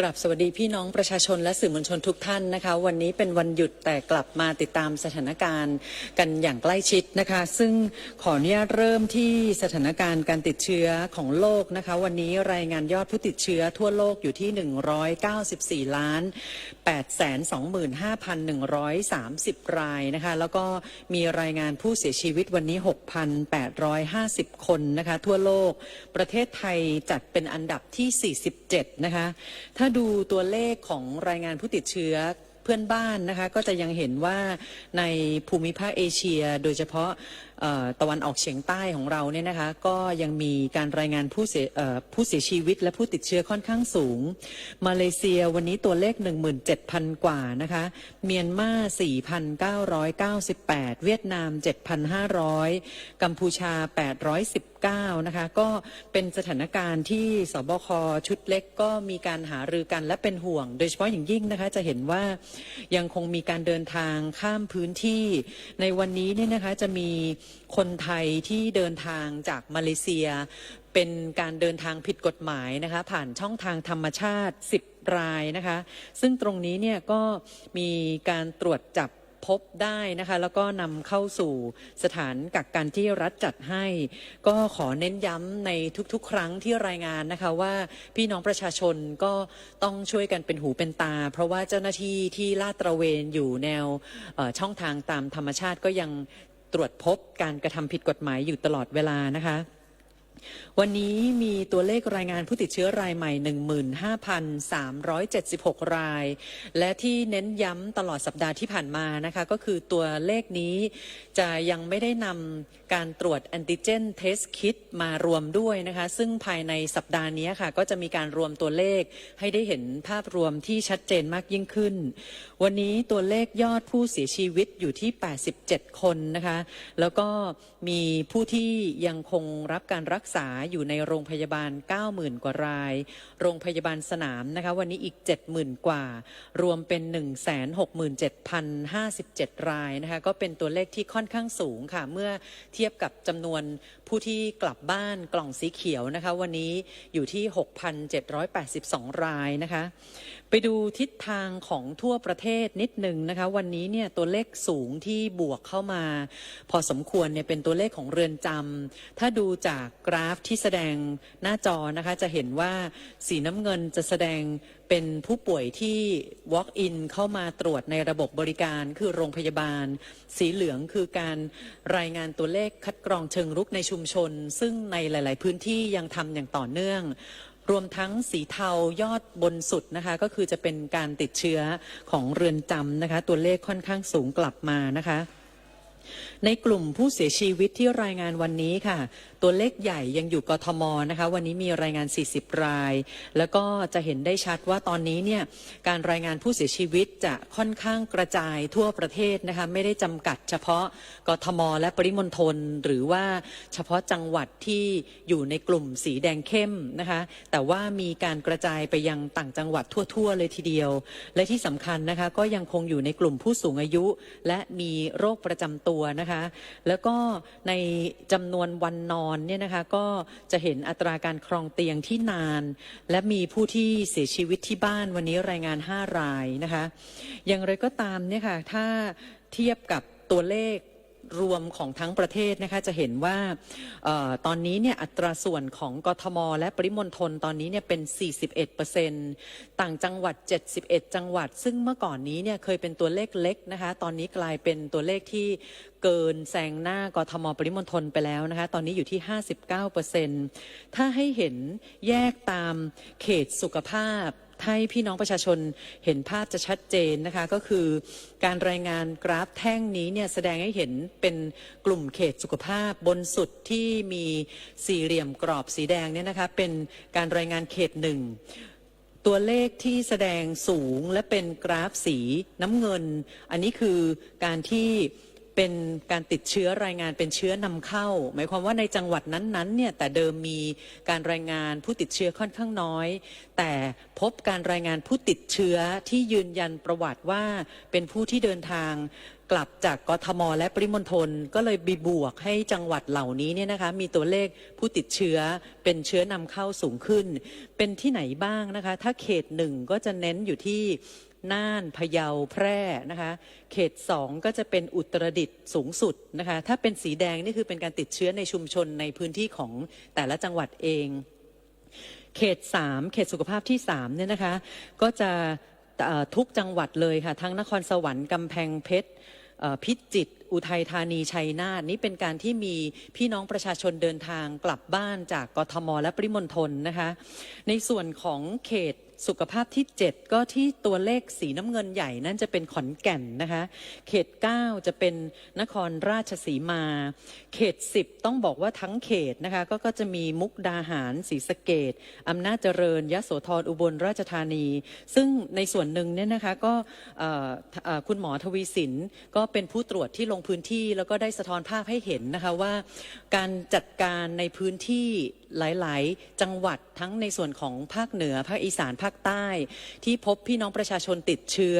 กราบสวัสดีพี่น้องประชาชนและสื่อมวลชนทุกท่านนะคะ วันนี้เป็นวันหยุดแต่กลับมาติดตามสถานการณ์กันอย่างใกล้ชิดนะคะ ซึ่งขออนุญาตเริ่มที่สถานการณ์การติดเชื้อของโลกนะคะ วันนี้รายงานยอดผู้ติดเชื้อทั่วโลกอยู่ที่ 194 ล้าน825,130 รายนะคะ แล้วก็มีรายงานผู้เสียชีวิตวันนี้ 6,850 คนนะคะ ทั่วโลกประเทศไทยจัดเป็นอันดับที่ 47 นะคะถ้าดูตัวเลขของรายงานผู้ติดเชื้อเพื่อนบ้านนะคะ ก็จะยังเห็นว่าในภูมิภาคเอเชีย โดยเฉพาะ ตะวันออกเฉียงใต้ของเราเนี่ยนะคะก็ยังมีการรายงานผู้เสียผู้เสียชีวิตและผู้ติดเชื้อค่อนข้างสูง มาเลเซียวันนี้ตัวเลข 17,000 กว่านะคะเมียนมา4,998 เวียดนาม 7,500 กัมพูชา 819 นะคะก็เป็นสถานการณ์ที่สบคชุดเล็กก็มีการหารือกันและเป็นห่วง โดยเฉพาะอย่างยิ่งนะคะจะเห็นว่ายังคงมีการเดินทางข้ามพื้นที่ในวันนี้เนี่ยนะคะจะมีคนไทยที่เดินทางจากมาเลเซีย เป็นการเดินทางผิดกฎหมายนะคะผ่านช่องทางธรรมชาติ 10 รายนะคะซึ่งตรงนี้เนี่ยก็มีการตรวจจับพบได้นะคะแล้วก็นำเข้าสู่สถานกักกันที่รัฐจัดให้ ก็ขอเน้นย้ำในทุกๆ ครั้งที่รายงานนะคะว่าพี่น้องประชาชนก็ต้องช่วยกันเป็นหูเป็นตา เพราะว่าเจ้าหน้าที่ที่ลาดตระเวนอยู่แนวช่องทางตามธรรมชาติก็ยัง ตรวจพบการกระทำผิดกฎหมายอยู่ตลอดเวลานะคะ วันนี้มีตัวเลขรายงานผู้ติดเชื้อรายใหม่ 15,376 ราย และที่เน้นย้ำตลอดสัปดาห์ที่ผ่านมานะคะก็คือตัวเลขนี้จะยังไม่ได้นำการตรวจแอนติเจนเทสคิดมารวมด้วยนะคะ ซึ่งภายในสัปดาห์นี้ค่ะ ก็จะมีการรวมตัวเลขให้ได้เห็นภาพรวมที่ชัดเจนมากยิ่งขึ้น วันนี้ตัวเลขยอดผู้เสียชีวิตอยู่ที่ 87 คนนะคะ แล้วก็มีผู้ที่ยังคงรับการรักษาอยู่ในโรงพยาบาล 90,000 กว่าราย โรงพยาบาลสนามนะคะวันนี้อีก 70,000 กว่า รวมเป็น 167,057 รายนะคะก็เป็นตัวเลขที่ค่อนข้างสูงค่ะ เมื่อเทียบกับจำนวนผู้ที่กลับบ้านกล่องสีเขียวนะคะวันนี้อยู่ที่ 6,782 รายนะคะไปดูทิศทางของทั่วประเทศนิดหนึ่งนะคะ วันนี้เนี่ยตัวเลขสูงที่บวกเข้ามา พอสมควรเนี่ยเป็นตัวเลขของเรือนจำถ้าดูจากกราฟที่แสดงหน้าจอนะคะจะเห็นว่าสีน้ำเงินจะแสดงเป็นผู้ป่วยที่ walk in เข้ามาตรวจในระบบบริการคือโรงพยาบาล สีเหลืองคือการรายงานตัวเลขคัดกรองเชิงรุกในชุมชน ซึ่งในหลาย ๆ พื้นที่ยังทำอย่างต่อเนื่องรวมทั้งสีเทายอดบนสุดนะคะก็คือจะเป็นการติดเชื้อของเรือนจำนะคะตัวเลขค่อนข้างสูงกลับมานะคะ ในกลุ่มผู้เสียชีวิตที่รายงานวันนี้ค่ะ ตัวเลขใหญ่ยังอยู่กทมนะคะ วันนี้มีรายงาน 40 ราย แล้วก็จะเห็นได้ชัดว่าตอนนี้เนี่ยการรายงานผู้เสียชีวิตจะค่อนข้างกระจายทั่วประเทศนะคะไม่ได้จำกัดเฉพาะกทม และปริมณฑลหรือว่าเฉพาะจังหวัดที่อยู่ในกลุ่มสีแดงเข้มนะคะแต่ว่ามีการกระจายไปยังต่างจังหวัดทั่ว ๆ เลยทีเดียว และที่สำคัญนะคะก็ยังคงอยู่ในกลุ่มผู้สูงอายุ และมีโรคประจำตัวนะคะ แล้วก็ในจำนวนวันนอนเนี่ยนะคะก็จะเห็นอัตราการครองเตียงที่นาน และมีผู้ที่เสียชีวิตที่บ้านวันนี้รายงาน 5 รายนะคะ อย่างไรก็ตามเนี่ยค่ะถ้าเทียบกับตัวเลข รวมของทั้งประเทศนะคะจะเห็นว่าออตอนนี้เนี่ยอัตราส่วนของกทม และปริมณฑลตอนนี้เนี่ยเป็น 41%ต่างจังหวัด 71 จังหวัด ซึ่งเมื่อก่อนนี้เนี่ยเคยเป็นตัวเลขเล็กนะคะตอนนี้กลายเป็นตัวเลขที่เกินแซงหน้ากทม ปริมณฑลไปแล้วนะคะตอนนี้อยู่ที่ 59%ถ้าให้เห็นแยกตามเขตสุขภาพ ให้พี่น้องประชาชนเห็นภาพจะชัดเจนนะคะ ก็คือการรายงานกราฟแท่งนี้เนี่ยแสดงให้เห็นเป็นกลุ่มเขตสุขภาพบนสุดที่มีสี่เหลี่ยมกรอบสีแดงเนี่ยนะคะเป็นการรายงานเขตหนึ่งตัวเลขที่แสดงสูงและเป็นกราฟสีน้ำเงิน อันนี้คือการที่ เป็นการติดเชื้อรายงานเป็นเชื้อนำเข้า หมายความว่าในจังหวัดนั้นๆเนี่ยแต่เดิมมีการรายงานผู้ติดเชื้อค่อนข้างน้อย แต่พบการรายงานผู้ติดเชื้อที่ยืนยันประวัติว่าเป็นผู้ที่เดินทางกลับจากกทม และปริมณฑลก็เลยบีบวกให้จังหวัดเหล่านี้เนี่ยนะคะมีตัวเลขผู้ติดเชื้อเป็นเชื้อนำเข้าสูงขึ้น เป็นที่ไหนบ้างนะคะ ถ้าเขตหนึ่งก็จะเน้นอยู่ที่ น่านพะเยาแพร่นะคะเขตสองก็จะเป็นอุตรดิตถ์สูงสุดนะคะถ้าเป็นสีแดงนี่คือเป็นการติดเชื้อในชุมชนในพื้นที่ของแต่ละจังหวัดเอง เขต 3 เขตสุขภาพที่3เนี่ยนะคะก็จะทุกจังหวัดเลยค่ะทั้งนครสวรรค์กำแพงเพชรพิจิตรอุทัยธานีชัยนาทนี่เป็นการที่มีพี่น้องประชาชนเดินทางกลับบ้านจากกทมและปริมณฑลนะคะ ในส่วนของเขต สุขภาพที่ 7 ก็ที่ตัวเลขสีน้ำเงินใหญ่นั่นจะเป็นขอนแก่นนะคะ เขต 9 จะเป็นนครราชสีมา เขต 10 ต้องบอกว่าทั้งเขตนะคะก็ก็จะมีมุกดาหารศรีสะเกดอำนาจเจริญยโสธรอุบลราชธานี ซึ่งในส่วนหนึ่งเนี่ยนะคะก็คุณหมอทวีสินก็เป็นผู้ตรวจที่ลงพื้นที่แล้วก็ได้สะท้อนภาพให้เห็นนะคะว่าการจัดการในพื้นที่ หลาย ๆ จังหวัดทั้งในส่วนของภาคเหนือ ภาคอีสานภาคใต้ ที่พบพี่น้องประชาชนติดเชื้อ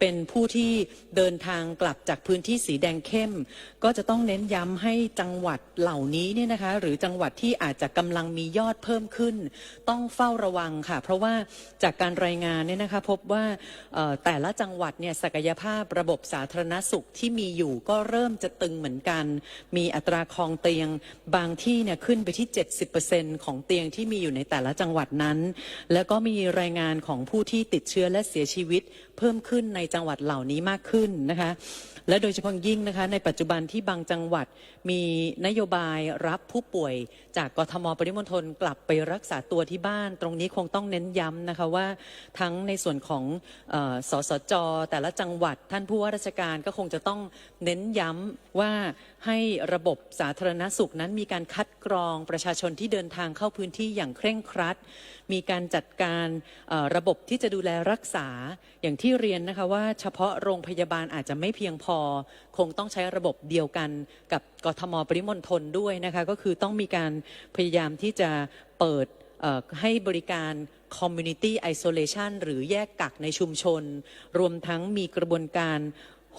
เป็นผู้ที่เดินทางกลับจากพื้นที่สีแดงเข้ม ก็จะต้องเน้นย้ำให้จังหวัดเหล่านี้เนี่ยนะคะ หรือจังหวัดที่อาจจะกำลังมียอดเพิ่มขึ้น ต้องเฝ้าระวังค่ะ เพราะว่าจากการรายงานเนี่ยนะคะพบว่าแต่ละจังหวัดเนี่ยศักยภาพระบบสาธารณสุขที่มีอยู่ก็เริ่มจะตึงเหมือนกัน มีอัตราคลองเตียงบางที่เนี่ยขึ้นไปที่ 70%ของเตียงที่มีอยู่ในแต่ละจังหวัดนั้น แล้วก็มีรายงานของผู้ที่ติดเชื้อและเสียชีวิต เพิ่มขึ้นในจังหวัดเหล่านี้มากขึ้นนะคะและโดยเฉพาะยิ่งนะคะในปัจจุบันที่บางจังหวัดมีนโยบายรับผู้ป่วย จากกทมปริมณฑลกลับไปรักษาตัวที่บ้าน ตรงนี้คงต้องเน้นย้ำนะคะว่าทั้งในส่วนของออสสจ แต่ละจังหวัด ท่านผู้ว่าราชการก็คงจะต้องเน้นย้ำว่า ให้ระบบสาธารณสุขนั้นมีการคัดกรองประชาชนที่เดินทางเข้าพื้นที่อย่างเคร่งครัด มีการจัดการระบบที่จะดูแลรักษาอย่างที่เรียนนะคะว่าเฉพาะโรงพยาบาลอาจจะไม่เพียงพอ คงต้องใช้ระบบเดียวกันกับกทมปริมณฑลด้วยนะคะก็คือต้องมีการพยายามที่จะเปิดให้บริการ community isolation หรือแยกกักในชุมชน รวมทั้งมีกระบวนการ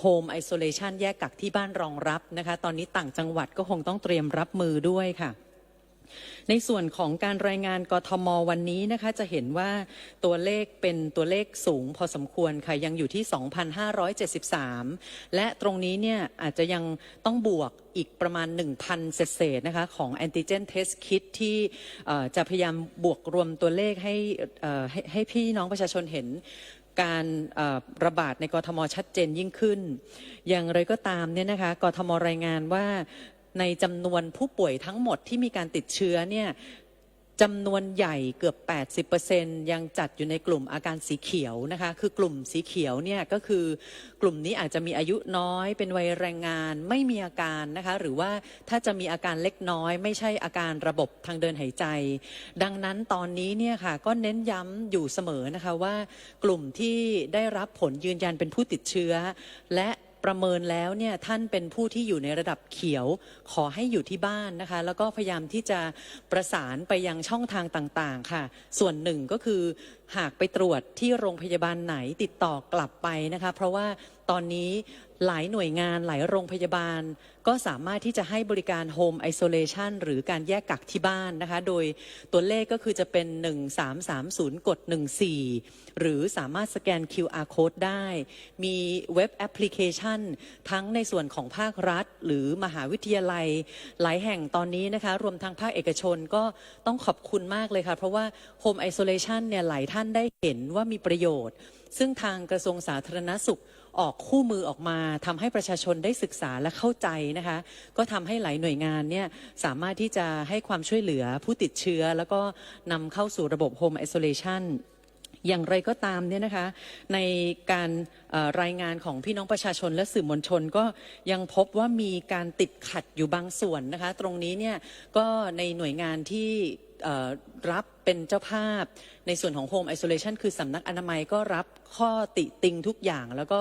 Home Isolation แยกกักที่บ้านรองรับนะคะ ตอนนี้ต่างจังหวัดก็คงต้องเตรียมรับมือด้วยค่ะ ในส่วนของการรายงานกทมวันนี้นะคะ จะเห็นว่าตัวเลขเป็นตัวเลขสูงพอสมควรค่ะ ยังอยู่ที่ 2,573 และตรงนี้เนี่ยอาจจะยังต้องบวกอีกประมาณ 1,000 เศษนะคะ ของ antigen test kit ที่จะพยายามบวกรวมตัวเลขให้ให้ให้พี่น้องประชาชนเห็น การระบาดในกทมชัดเจนยิ่งขึ้น อย่างไรก็ตามเนี่ยนะคะกทมรายงานว่าในจำนวนผู้ป่วยทั้งหมดที่มีการติดเชื้อเนี่ย จำนวนใหญ่เกือบ 80%ยังจัดอยู่ในกลุ่มอาการสีเขียวนะคะ คือกลุ่มสีเขียวเนี่ยก็คือกลุ่มนี้อาจจะมีอายุน้อย เป็นวัยแรงงานไม่มีอาการนะคะ หรือว่าถ้าจะมีอาการเล็กน้อย ไม่ใช่อาการระบบทางเดินหายใจ ดังนั้นตอนนี้เนี่ยค่ะก็เน้นย้ำอยู่เสมอนะคะว่ากลุ่มที่ได้รับผลยืนยันเป็นผู้ติดเชื้อ และ ประเมินแล้วเนี่ยท่านเป็นผู้ที่อยู่ในระดับเขียว ขอให้อยู่ที่บ้านนะคะ แล้วก็พยายามที่จะประสานไปยังช่องทางต่างๆค่ะ ส่วนหนึ่งก็คือหากไปตรวจที่โรงพยาบาลไหนติดต่อกลับไปนะคะ เพราะว่าตอนนี้ หลายหน่วยงานหลายโรงพยาบาล ก็สามารถที่จะให้บริการ Home Isolation หรือการแยกกักที่บ้านนะคะ โดยตัวเลขก็คือจะเป็น 1330กด14 หรือสามารถสแกน QR code ได้ มีเว็บแอปพลิเคชัน ทั้งในส่วนของภาครัฐ หรือมหาวิทยาลัย หลายแห่งตอนนี้นะคะ รวมทั้งภาคเอกชนก็ต้องขอบคุณมากเลยค่ะ เพราะว่า Home Isolation เนี่ยหลายท่านได้เห็นว่ามีประโยชน์ ซึ่งทางกระทรวงสาธารณสุข ออกคู่มือออกมาทำให้ประชาชนได้ศึกษาและเข้าใจนะคะ ก็ทำให้หลายหน่วยงานเนี่ยสามารถที่จะให้ความช่วยเหลือผู้ติดเชื้อ แล้วก็นำเข้าสู่ระบบ Home Isolation อย่างไรก็ตามเนี่ยนะคะในการรายงานของพี่น้องประชาชนและสื่อมวลชนก็ยังพบว่ามีการติดขัดอยู่บางส่วนนะคะ ตรงนี้เนี่ยก็ในหน่วยงานที่รับ เป็นเจ้าภาพ ในส่วนของ Home Isolation คือสำนักอนามัยก็รับข้อติติงทุกอย่าง แล้วก็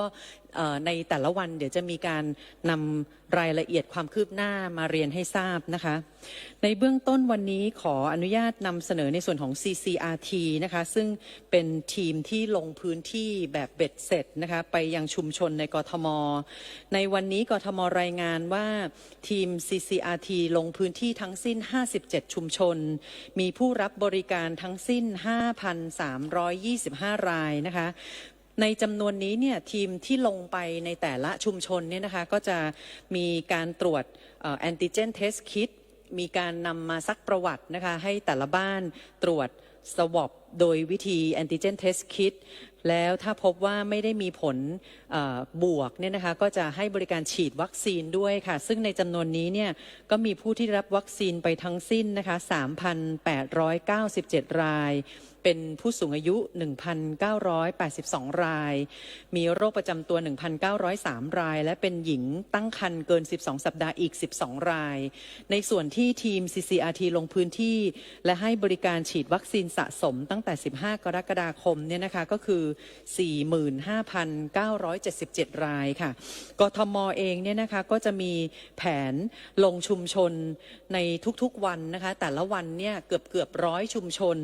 ในแต่ละวันเดี๋ยวจะมีการนำรายละเอียดความคืบหน้ามาเรียนให้ทราบนะคะ ในเบื้องต้นวันนี้ขออนุญาตนำเสนอในส่วนของ CCRT นะคะ ซึ่งเป็นทีมที่ลงพื้นที่แบบเบ็ดเสร็จนะคะ ไปยังชุมชนในกทม ในวันนี้กทมรายงานว่าทีม CCRT ลงพื้นที่ทั้งสิ้น 57 ชุมชน มีผู้รับบริการทั้งสิ้น 5,325 รายนะคะในจำนวนนี้เนี่ยทีมที่ลงไปในแต่ละชุมชนเนี่ยนะคะก็จะมีการตรวจแอนติเจนเทสคิดมีการนำมาซักประวัตินะคะให้แต่ละบ้านตรวจสวอปโดยวิธีแอนติเจนเทสคิดแล้วถ้าพบว่าไม่ได้มีผล บวกเนี่ยนะคะก็จะให้บริการฉีดวัคซีนด้วยค่ะ ซึ่งในจำนวนนี้เนี่ยก็มีผู้ที่รับวัคซีนไปทั้งสิ้นนะคะ 3,897 ราย เป็นผู้สูงอายุ 1,982 ราย มีโรคประจำตัว 1,903 ราย และเป็นหญิงตั้งครรภ์เกิน 12 สัปดาห์อีก 12 ราย ในส่วนที่ทีม CCRT ลงพื้นที่ และให้บริการฉีดวัคซีนสะสมตั้งแต่ 15 กรกฎาคมเนี่ยนะคะก็คือ977 รายค่ะ กทมเองเนี่ยนะคะก็จะมีแผนลงชุมชนในทุกๆวันนะคะ แต่ละวันเนี่ยเกือบเกือบร้อยชุมชน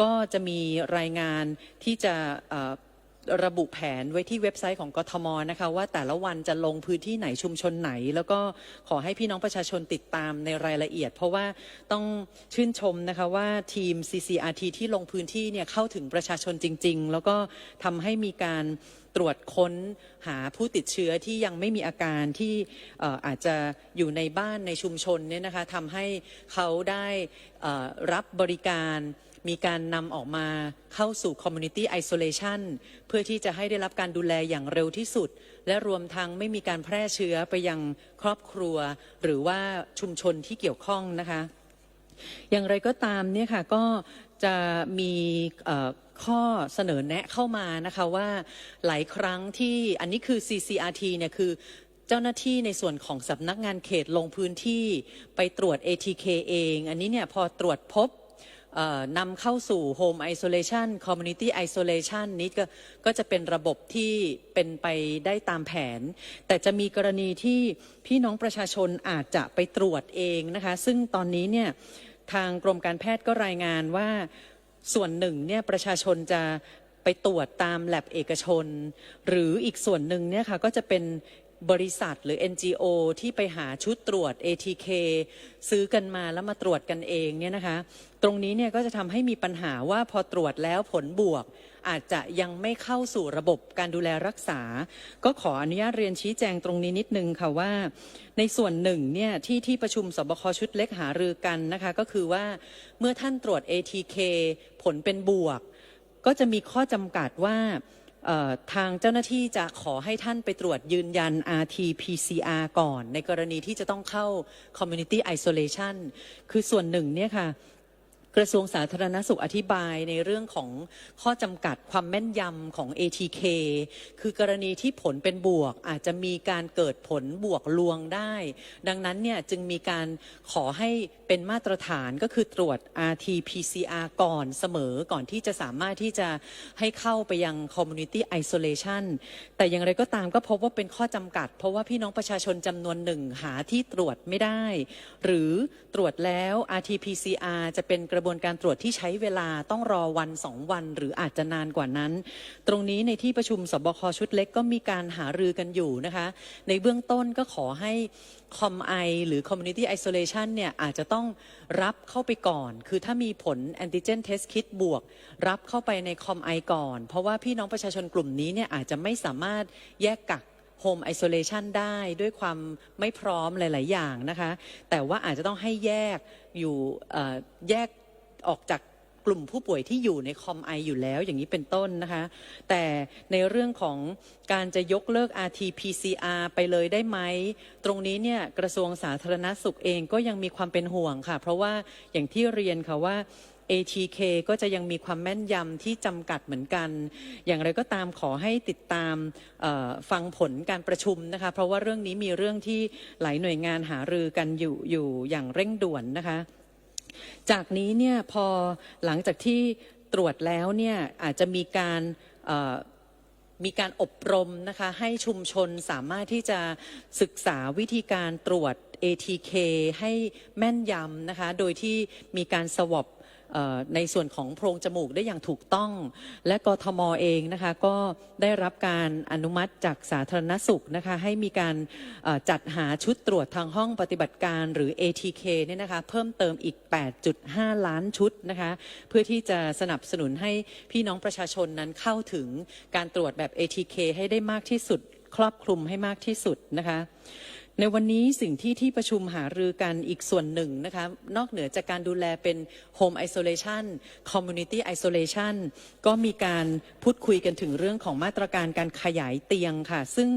ก็จะมีรายงานที่จะ ระบุแผนไว้ที่เว็บไซต์ของกทมนะคะว่าแต่ละวันจะลงพื้นที่ไหนชุมชนไหน แล้วก็ขอให้พี่น้องประชาชนติดตามในรายละเอียด เพราะว่าต้องชื่นชมนะคะว่าทีม CCRT ที่ลงพื้นที่เนี่ยเข้าถึงประชาชนจริง ๆ แล้วก็ทำให้มีการตรวจค้นหาผู้ติดเชื้อที่ยังไม่มีอาการที่ออาจจะอยู่ในบ้านในชุมชนเนี่ยนะคะทำให้เขาได้รับบริการ มีการนำออกมาเข้าสู่ Community Isolation เพื่อที่จะให้ได้รับการดูแลอย่างเร็วที่สุด และรวมทั้งไม่มีการแพร่เชื้อไปยังครอบครัว หรือว่าชุมชนที่เกี่ยวข้องนะคะ อย่างไรก็ตามเนี่ยค่ะก็จะมีข้อเสนอแนะเข้ามานะคะว่าหลายครั้งที่อันนี้คือ CCRT เนี่ยคือเจ้าหน้าที่ในส่วนของสำนักงานเขตลงพื้นที่ไปตรวจ ATK เอง อันนี้เนี่ยพอตรวจพบ นำเข้าสู่ Home Isolation Community Isolation นี้ก็ก็จะเป็นระบบที่เป็นไปได้ตามแผน แต่จะมีกรณีที่พี่น้องประชาชนอาจจะไปตรวจเองนะคะ ซึ่งตอนนี้เนี่ยทางกรมการแพทย์ก็รายงานว่าส่วนหนึ่งเนี่ยประชาชนจะไปตรวจตามแลบเอกชน หรืออีกส่วนหนึ่งเนี่ยค่ะก็จะเป็น บริษัทหรือ NGO ที่ไปหาชุดตรวจ ATK ซื้อกันมาแล้วมาตรวจกันเองเนี่ยนะคะ ตรงนี้เนี่ยก็จะทำให้มีปัญหาว่าพอตรวจแล้วผลบวก อาจจะยังไม่เข้าสู่ระบบการดูแลรักษา ก็ขออนุญาตเรียนชี้แจงตรงนี้นิดนึงค่ะว่า ในส่วนหนึ่งเนี่ยที่ที่ประชุมสบคชุดเล็กหารือกันนะคะ ก็คือว่าเมื่อท่านตรวจ ATK ผลเป็นบวก ก็จะมีข้อจำกัดว่า ทางเจ้าหน้าที่จะขอให้ท่านไปตรวจยืนยัน RT-PCR ก่อน ในกรณีที่จะต้องเข้า Community Isolation คือส่วนหนึ่งเนี่ยค่ะกระทรวงสาธารณสุขอธิบายในเรื่องของข้อจำกัดความแม่นยำของ ATK คือกรณีที่ผลเป็นบวก อาจจะมีการเกิดผลบวกลวงได้ ดังนั้นเนี่ยจึงมีการขอให้ เป็นมาตรฐานก็คือตรวจ RT-PCR ก่อนเสมอก่อนที่จะสามารถที่จะให้เข้าไปยัง Community Isolation แต่อย่างไรก็ตามก็พบว่าเป็นข้อจำกัด เพราะว่าพี่น้องประชาชนจำนวนหนึ่งหาที่ตรวจไม่ได้ หรือตรวจแล้ว RT-PCR จะเป็นกระบวนการตรวจที่ใช้เวลาต้องรอวันสองวัน หรืออาจจะนานกว่านั้น ตรงนี้ในที่ประชุมสบคชุดเล็กก็มีการหารือกันอยู่นะคะ ในเบื้องต้นก็ขอให้ คอมไอหรือ Community Isolation เนี่ยอาจจะต้องรับเข้าไปก่อน คือถ้ามีผล Antigen Test Kit บวก รับเข้าไปในคอมไอก่อน เพราะว่าพี่น้องประชาชนกลุ่มนี้เนี่ยอาจจะไม่สามารถแยกกัก Home Isolation ได้ด้วยความไม่พร้อมหลาย ๆ อย่างนะคะ แต่ว่าอาจจะต้องให้แยกอยู่แยกออกจาก กลุ่มผู้ป่วยที่อยู่ในคอมไออยู่แล้วอย่างนี้เป็นต้นนะคะ แต่ในเรื่องของการจะยกเลิก RT-PCR ไปเลยได้ไหม ตรงนี้เนี่ยกระทรวงสาธารณสุขเองก็ยังมีความเป็นห่วงค่ะ เพราะว่าอย่างที่เรียนค่ะว่า ATK ก็จะยังมีความแม่นยำที่จำกัดเหมือนกัน อย่างไรก็ตามขอให้ติดตามฟังผลการประชุมนะคะ เพราะว่าเรื่องนี้มีเรื่องที่หลายหน่วยงานหารือกันอยู่อยู่อย่างเร่งด่วนนะคะ จากนี้เนี่ยพอหลังจากที่ตรวจแล้วเนี่ยอาจจะมีการมีการอบรมนะคะให้ชุมชนสามารถที่จะศึกษาวิธีการตรวจ ATK ให้แม่นยำนะคะ โดยที่มีการสวอป ในส่วนของโพรงจมูกได้อย่างถูกต้อง และกทมเองนะคะก็ได้รับการอนุมัติจากสาธารณสุขนะคะให้มีการจัดหาชุดตรวจทางห้องปฏิบัติการหรือ ATK เนี่ยนะคะเพิ่มเติมอีก 8.5 ล้านชุดนะคะเพื่อที่จะสนับสนุนให้พี่น้องประชาชนนั้นเข้าถึงการตรวจแบบ ATK ให้ได้มากที่สุด ครอบคลุมให้มากที่สุดนะคะ ในวันนี้สิ่งที่ที่ประชุมหารือกันอีกส่วนหนึ่งนะคะนอกเหนือจากการดูแลเป็น Home Isolation Community Isolation ก็มีการพูดคุยกันถึงเรื่องของมาตรการการขยายเตียงค่ะ ซึ่ง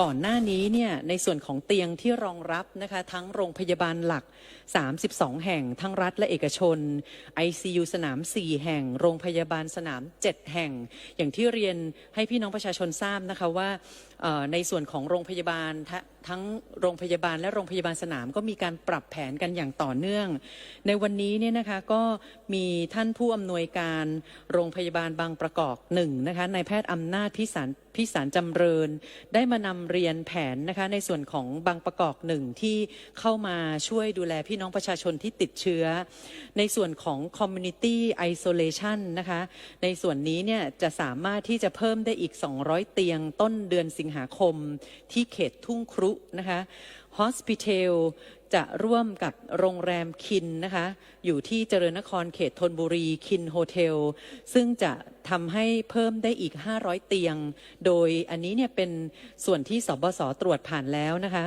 ก่อนหน้านี้เนี่ยในส่วนของเตียงที่รองรับนะคะทั้งโรงพยาบาลหลัก 32 แห่ง ทั้งรัฐและเอกชน ICU สนาม 4 แห่ง โรงพยาบาลสนาม 7 แห่ง อย่างที่เรียนให้พี่น้องประชาชนทราบนะคะว่าในส่วนของโรงพยาบาลทั้งโรงพยาบาลและโรงพยาบาลสนาม ก็มีการปรับแผนกันอย่างต่อเนื่อง ในวันนี้เนี่ยนะคะก็มีท่านผู้อำนวยการโรงพยาบาลบางประกอบหนึ่งนะคะนายแพทย์อำนาจพิสาร พิสารจำเริญ ได้มานำเรียนแผนนะคะในส่วนของบางประกอบหนึ่งที่เข้ามาช่วยดูแลพี่น้องประชาชนที่ติดเชื้อ ในส่วนของ community isolation นะคะในส่วนนี้เนี่ยจะสามารถที่จะเพิ่มได้อีก 200 เตียงต้นเดือนสิงหาคมที่เขตทุ่งครุนะคะ Hospital จะร่วมกับโรงแรมคินนะคะ อยู่ที่เจริญนครเขตธนบุรีคินโฮเทล ซึ่งจะทำให้เพิ่มได้อีก 500 เตียง โดยอันนี้เนี่ยเป็นส่วนที่สบสตรวจผ่านแล้วนะคะ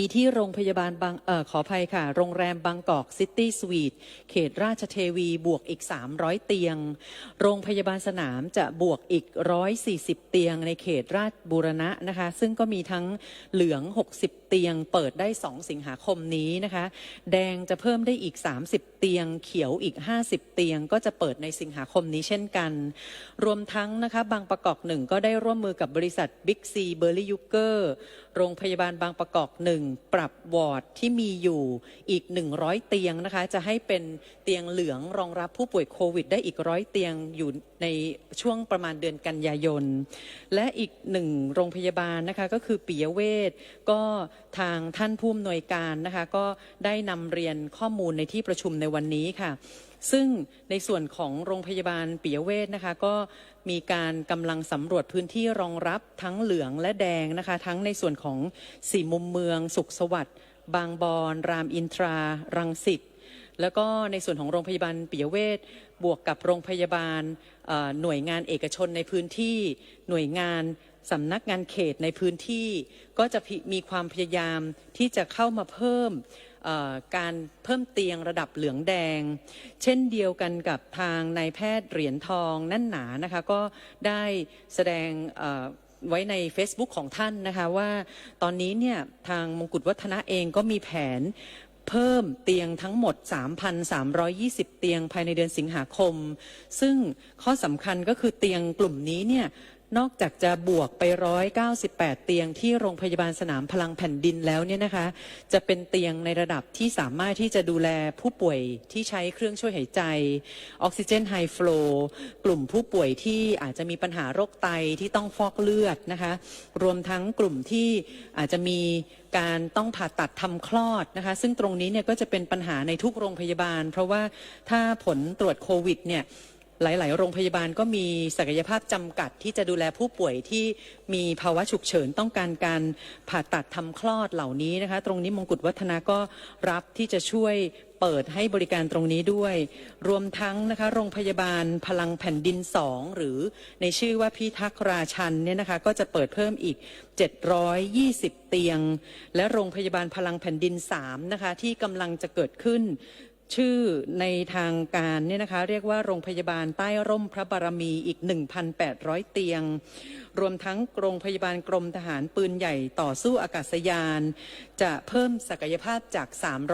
มีที่โรงพยาบาลบางเออขออภัยค่ะ โรงแรมบางกอกซิตี้สวีทเขตราชเทวีบวกอีก 300 เตียง โรงพยาบาลสนามจะบวกอีก 140 เตียงในเขตราชบูรณะนะคะ ซึ่งก็มีทั้งเหลือง 60เตียง เปิดได้ 2 สิงหาคมนี้นะคะ แดงจะเพิ่มได้อีก 30 เตียง เขียวอีก 50 เตียง ก็จะเปิดในสิงหาคมนี้เช่นกัน รวมทั้งนะคะบางประกอบหนึ่งก็ได้ร่วมมือกับบริษัทบิ๊กซีเบอร์ลี่ยูเกอร์โรงพยาบาลบางประกอบหนึ่งปรับวอร์ดที่มีอยู่อีก 100 เตียงนะคะ จะให้เป็นเตียงเหลืองรองรับผู้ป่วยโควิด ได้อีกร้อยเตียงอยู่ในช่วงประมาณเดือนกันยายน และอีกหนึ่งโรงพยาบาลนะคะก็คือปิยเวศก็ทางท่านผู้อำนวยการนะคะก็ได้นำเรียนข้อมูลในที่ประชุมในวันนี้ค่ะ ซึ่งในส่วนของโรงพยาบาลปิยเวศนะคะก็มีการกำลังสำรวจพื้นที่รองรับทั้งเหลืองและแดงนะคะ ทั้งในส่วนของสี่มุมเมือง สุขสวัสดิ์บางบอนรามอินทรา รังสิตแล้วก็ในส่วนของโรงพยาบาลปิยเวศบวกกับโรงพยาบาลหน่วยงานเอกชนในพื้นที่หน่วยงาน สำนักงานเขตในพื้นที่ก็จะมีความพยายามที่จะเข้ามาเพิ่มการเพิ่มเตียงระดับเหลืองแดง เช่นเดียวกันกับทางนายแพทย์เหรียญทองนั่นหนานะคะก็ได้แสดงไว้ใน Facebook ของท่านนะคะว่าตอนนี้เนี่ยทางมงกุฎวัฒนะเองก็มีแผนเพิ่มเตียงทั้งหมด 3,320 เตียงภายในเดือนสิงหาคม ซึ่งข้อสำคัญก็คือเตียงกลุ่มนี้เนี่ย นอกจากจะบวกไป 198 เตียงที่โรงพยาบาลสนามพลังแผ่นดินแล้วเนี่ยนะคะ จะเป็นเตียงในระดับที่สามารถที่จะดูแลผู้ป่วยที่ใช้เครื่องช่วยหายใจ ออกซิเจนไฮฟลูกลุ่มผู้ป่วยที่อาจจะมีปัญหาโรคไตที่ต้องฟอกเลือดนะคะ รวมทั้งกลุ่มที่อาจจะมีการต้องผ่าตัดทำคลอดนะคะ ซึ่งตรงนี้เนี่ยก็จะเป็นปัญหาในทุกโรงพยาบาล เพราะว่าถ้าผลตรวจโควิดเนี่ย หลาย ๆ โรงพยาบาลก็มีศักยภาพจำกัดที่จะดูแลผู้ป่วยที่มีภาวะฉุกเฉินต้องการการผ่าตัดทำคลอดเหล่านี้นะคะ ตรงนี้มงกุฎวัฒนาก็รับที่จะช่วยเปิดให้บริการตรงนี้ด้วย รวมทั้งนะคะโรงพยาบาลพลังแผ่นดิน 2 หรือในชื่อว่าพิทักษ์ราชันเนี่ยนะคะก็จะเปิดเพิ่มอีก 720 เตียง และโรงพยาบาลพลังแผ่นดิน 3 นะคะที่กำลังจะเกิดขึ้น ชื่อในทางการเนี่ยนะคะเรียกว่าโรงพยาบาลใต้ร่มพระบารมีอีก 1,800 เตียง รวมทั้งโรงพยาบาลกรมทหารปืนใหญ่ต่อสู้อากาศยาน จะเพิ่มศักยภาพจาก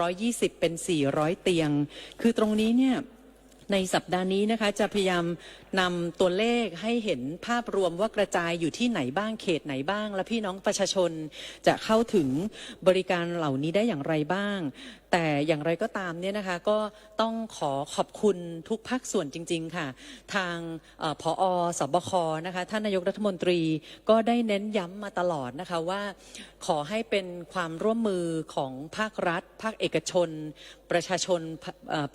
320 เป็น 400 เตียง คือตรงนี้เนี่ยในสัปดาห์นี้นะคะจะพยายาม นำตัวเลขให้เห็นภาพรวมว่ากระจายอยู่ที่ไหนบ้างเขตไหนบ้าง และพี่น้องประชาชนจะเข้าถึงบริการเหล่านี้ได้อย่างไรบ้าง แต่อย่างไรก็ตามเนี่ยนะคะก็ต้องขอขอบคุณทุกภาคส่วนจริง ๆ ค่ะ ทางออผอสบคนะคะท่านนายกรัฐมนตรีก็ได้เน้นย้ำมาตลอดนะคะว่า ขอให้เป็นความร่วมมือของภาครัฐ ภาคเอกชน ประชาชน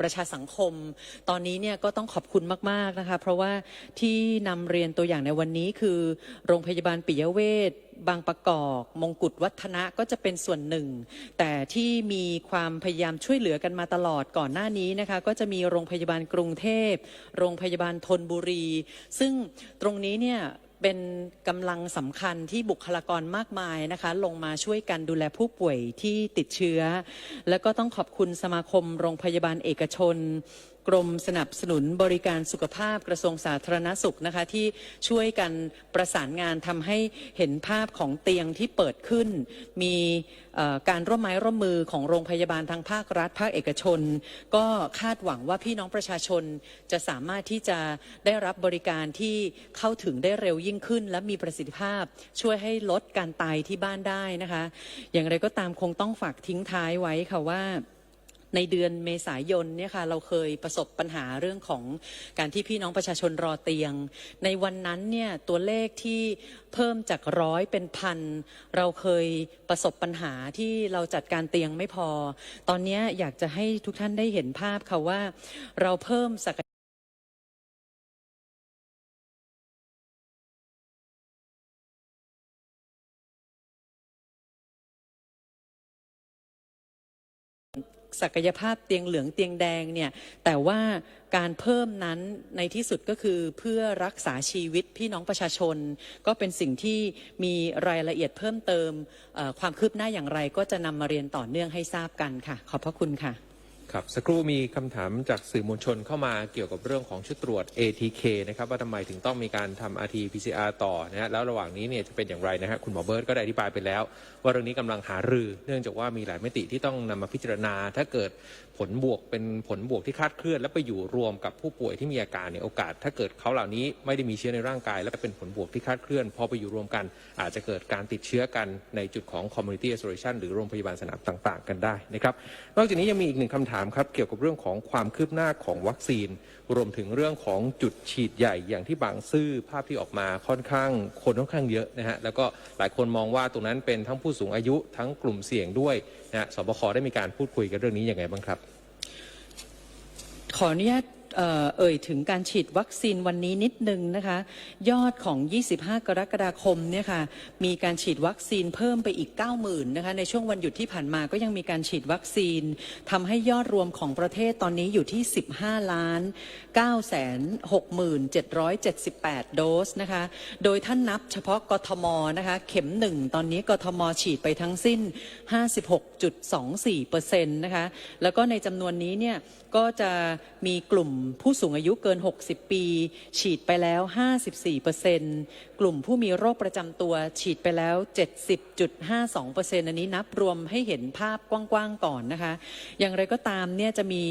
ประชาสังคม ตอนนี้เนี่ยก็ต้องขอบคุณมากๆนะคะเพราะว่าที่นำเรียนตัวอย่างในวันนี้คือ โรงพยาบาลปิยเวชบางประกอบมงกุฎวัฒนะก็จะเป็นส่วนหนึ่ง แต่ที่มีความพยายามช่วยเหลือกันมาตลอดก่อนหน้านี้นะคะ ก็จะมีโรงพยาบาลกรุงเทพ โรงพยาบาลธนบุรี ซึ่งตรงนี้เนี่ยเป็นกำลังสำคัญที่บุคลากรมากมายนะคะ ลงมาช่วยกันดูแลผู้ป่วยที่ติดเชื้อ แล้วก็ต้องขอบคุณสมาคมโรงพยาบาลเอกชน กรมสนับสนุนบริการสุขภาพกระทรวงสาธารณสุขนะคะที่ช่วยกันประสานงานทำให้เห็นภาพของเตียงที่เปิดขึ้น มีการร่วมไม้ร่วมมือของโรงพยาบาลทางภาครัฐภาคเอกชน ก็คาดหวังว่าพี่น้องประชาชนจะสามารถที่จะได้รับบริการที่เข้าถึงได้เร็วยิ่งขึ้น และมีประสิทธิภาพช่วยให้ลดการตายที่บ้านได้นะคะ อย่างไรก็ตามคงต้องฝากทิ้งท้ายไว้ค่ะว่า ในเดือนเมษายนเนี่ยค่ะเราเคยประสบปัญหาเรื่องของการที่พี่น้องประชาชนรอเตียง ในวันนั้นเนี่ยตัวเลขที่เพิ่มจากร้อยเป็นพันเราเคยประสบปัญหาที่เราจัดการเตียงไม่พอ ตอนนี้อยากจะให้ทุกท่านได้เห็นภาพค่ะว่าเราเพิ่มศัก ศักยภาพเตียงเหลืองเตียงแดงเนี่ยแต่ว่าการเพิ่มนั้นในที่สุดก็คือเพื่อรักษาชีวิตพี่น้องประชาชน ก็เป็นสิ่งที่มีรายละเอียดเพิ่มเติมความคืบหน้าอย่างไรก็จะนำมาเรียนต่อเนื่องให้ทราบกันค่ะ ขอบพระคุณค่ะ ครับสักครู่มีคำถามจากสื่อมวลชนเข้ามาเกี่ยวกับเรื่องของชุดตรวจ ATK นะครับว่าทำไมถึงต้องมีการทำ RT PCR ต่อนะฮะแล้วระหว่างนี้เนี่ยจะเป็นอย่างไรนะฮะคุณหมอเบิร์ตก็ได้อธิบายไปแล้ว ว่าเรื่องนี้กำลังหารือ เนื่องจากว่ามีหลายมิติที่ต้องนำมาพิจารณา ถ้าเกิด ผลบวกเป็นผลบวกที่คาดเคลื่อน แล้วไปอยู่รวมกับผู้ป่วยที่มีอาการเนี่ยโอกาส ถ้าเกิดเขาเหล่านี้ไม่ได้มีเชื้อในร่างกาย แล้วเป็นผลบวกที่คาดเคลื่อน พอไปอยู่รวมกัน อาจจะเกิดการติดเชื้อกันในจุดของ community isolation หรือโรงพยาบาลสนามต่าง ๆ กันได้นะครับนอกจากนี้ยังมีอีกหนึ่งคำถามครับเกี่ยวกับเรื่องของความคืบหน้าของวัคซีน รวมถึงเรื่องของจุดฉีดใหญ่อย่างที่บางซื่อภาพที่ออกมาค่อนข้างคนค่อนข้างเยอะนะฮะแล้วก็หลายคนมองว่าตรงนั้นเป็นทั้งผู้สูงอายุทั้งกลุ่มเสี่ยงด้วยนะฮะสบคได้มีการพูดคุยกันเรื่องนี้อย่างไงบ้างครับ ขออนุญาต เอ่ยถึงการฉีดวัคซีนวันนี้นิดนึงนะคะ ยอดของ 25 กรกฎาคมเนี่ยค่ะมีการฉีดวัคซีนเพิ่มไปอีก 90,000นะคะในช่วงวันหยุดที่ผ่านมาก็ยังมีการฉีดวัคซีนทำให้ยอดรวมของประเทศตอนนี้อยู่ที่ 15 ล้าน9แสน6778 โดสนะคะโดยท่านนับเฉพาะกทมนะคะเข็มหนึ่งตอนนี้กทมฉีดไปทั้งสิ้น 56.24%นะคะแล้วก็ในจำนวนนี้เนี่ยก็จะมีกลุ่มผู้สูงอายุเกิน 60 ปี ฉีดไปแล้ว 54%กลุ่มผู้มีโรคประจำตัว ฉีดไปแล้ว 70.52%อันนี้นับรวมให้เห็นภาพกว้างๆก่อนนะคะ อย่างไรก็ตามเนี่ยจะมี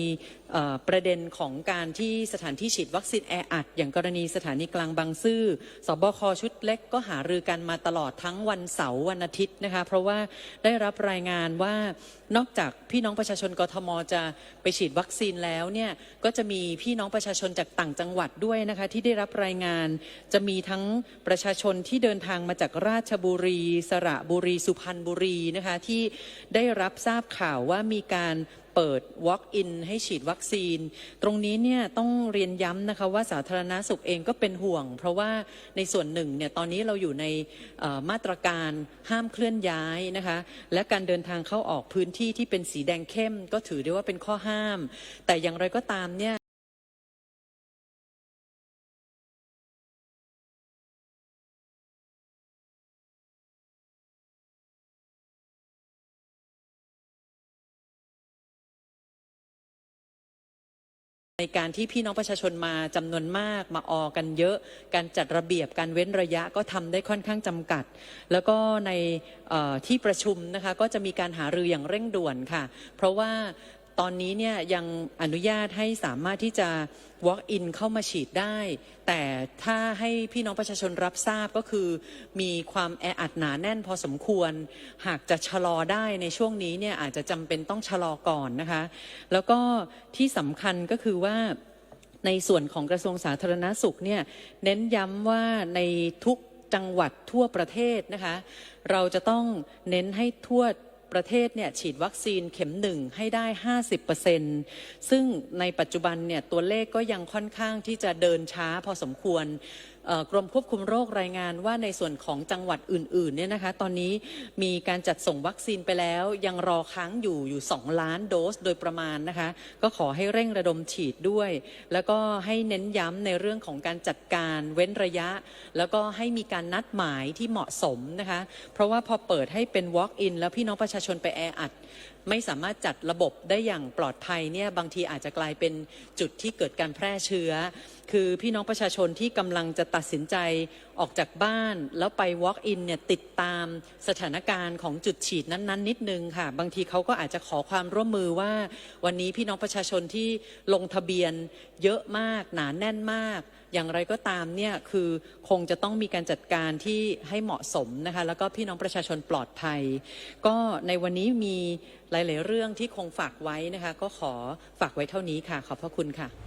ประเด็นของการที่สถานที่ฉีดวัคซีนแออัด อย่างกรณีสถานีกลางบางซื่อสบคชุดเล็กก็หารือกันมาตลอดทั้งวันเสาร์วันอาทิตย์นะคะ เพราะว่าได้รับรายงานว่า นอกจากพี่น้องประชาชนกทมจะไปฉีดวัคซีนแล้วเนี่ยก็จะมีพี่น้องประชาชนจากต่างจังหวัดด้วยนะคะที่ได้รับรายงาน จะมีทั้งประชาชนที่เดินทางมาจากราชบุรี สระบุรี สุพรรณบุรีนะคะที่ได้รับทราบข่าวว่ามีการ เปิด Walk-in ให้ฉีดวัคซีน ตรงนี้เนี่ยต้องเรียนย้ำนะคะว่าสาธารณาสุขเองก็เป็นห่วง เพราะว่าในส่วนหนึ่งเนี่ยตอนนี้เราอยู่ในมาตรการห้ามเคลื่อนย้ายนะคะและการเดินทางเข้าออกพื้นที่ที่เป็นสีแดงเข้ม ก็ถือได้ว่าเป็นข้อห้าม แต่อย่างไรก็ตามเนี่ย ในการที่พี่น้องประชาชนมาจำนวนมากมาออกันเยอะ การจัดระเบียบการเว้นระยะก็ทำได้ค่อนข้างจำกัด แล้วก็ในที่ประชุมนะคะก็จะมีการหารืออย่างเร่งด่วนค่ะ เพราะว่า ตอนนี้เนี่ยยังอนุญาตให้สามารถที่จะ walk in เข้ามาฉีดได้ แต่ถ้าให้พี่น้องประชาชนรับทราบก็คือ มีความแออัดหนาแน่นพอสมควร หากจะชะลอได้ในช่วงนี้เนี่ยอาจจะจำเป็นต้องชะลอก่อนนะคะ แล้วก็ที่สำคัญก็คือว่าในส่วนของกระทรวงสาธารณสุขเนี่ยเน้นย้ำว่าในทุกจังหวัดทั่วประเทศนะคะ เราจะต้องเน้นให้ทั่ว ประเทศเนี่ยฉีดวัคซีนเข็มหนึ่งให้ได้ 50%ซึ่งในปัจจุบันเนี่ยตัวเลขก็ยังค่อนข้างที่จะเดินช้าพอสมควร กรมควบคุมโรครายงานว่าในส่วนของจังหวัดอื่นๆเนี่ยนะคะตอนนี้มีการจัดส่งวัคซีนไปแล้ว ยังรอค้างอยู่อยู่ 2 ล้านโดสโดยประมาณนะคะก็ขอให้เร่งระดมฉีดด้วย แล้วก็ให้เน้นย้ำในเรื่องของการจัดการเว้นระยะ แล้วก็ให้มีการนัดหมายที่เหมาะสมนะคะเพราะว่าพอเปิดให้เป็น walk-in แล้วพี่น้องประชาชนไปแออัดไม่สามารถจัดระบบได้อย่างปลอดภัยเนี่ยบางทีอาจจะกลายเป็นจุดที่เกิดการแพร่เชื้อ คือพี่น้องประชาชนที่กำลังจะตัดสินใจออกจากบ้าน แล้วไป walk in เนี่ยติดตามสถานการณ์ของจุดฉีดนั้น ๆ นิดนึงค่ะ บางทีเขาก็อาจจะขอความร่วมมือว่า วันนี้พี่น้องประชาชนที่ลงทะเบียนเยอะมากหนาแน่นมาก อย่างไรก็ตามเนี่ยคือคงจะต้องมีการจัดการที่ให้เหมาะสมนะคะแล้วก็พี่น้องประชาชนปลอดภัย ก็ในวันนี้มีหลาย ๆ เรื่องที่คงฝากไว้นะคะ ก็ขอฝากไว้เท่านี้ค่ะ ขอบพระคุณค่ะ